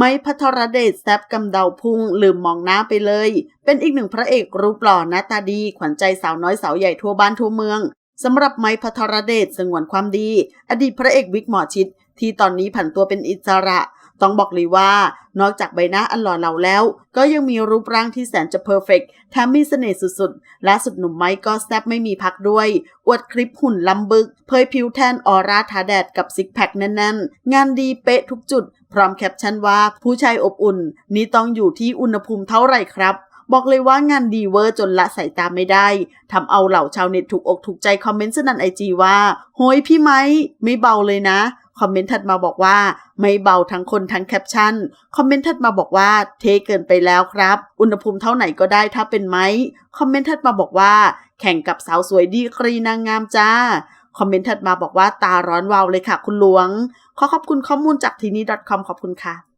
ไม้พัทรเดชแซบกำเดาพุ่งลืมมองหน้าไปเลย เป็นอีกหนึ่งพระเอกรูปหล่อหน้าตาดี ขวัญใจสาวน้อยสาวใหญ่ทั่วบ้านทั่วเมืองสำหรับไม้พัทรเดชสงวนความดี อดีตพระเอกวิกหมอชิด ที่ตอนนี้ผันตัวเป็นอิสระ ต้องบอกเลยว่า นอกจากใบหน้าอันหล่อเหลาแล้ว ก็ยังมีรูปร่างที่แสนจะเพอร์เฟกต์แถมมีเสน่ห์สุดๆ แล่าสุดหนุ่มไม้ก็แซบไม่มีพักด้วย อวดคลิปหุ่นลำบึก เผยผิวแทนออร่าทาแดดกับซิกแพคแน่นๆ งานดีเป๊ะทุกจุด พร้อมแคปชั่นว่าผู้ชายอบอุ่น นี้ต้องอยู่ที่อุณหภูมิเท่าไหร่ครับบอกเลยว่างานดีเวอร์จนละสายตาไม่ได้ทำเอาเหล่าชาวเน็ตถูกอกถูกใจคอมเมนต์สนั่นไอจีว่าโหยพี่ไม้ไม่เบาเลยนะ คอมเมนต์ถัดมาบอกว่า ไม่เบาทั้งคนทั้งแคปชั่น คอมเมนต์ถัดมาบอกว่าเทเกินไปแล้วครับ อุณหภูมิเท่าไหนก็ได้ถ้าเป็นไหม คอมเมนต์ถัดมาบอกว่า แข่งกับสาวสวยดีกรีนางงามจ้า คอมเมนต์ถัดมาบอกว่าตาร้อนวาวเลยค่ะคุณหลวง ขอขอบคุณข้อมูลจากทีนี้ .com ขอบคุณค่ะ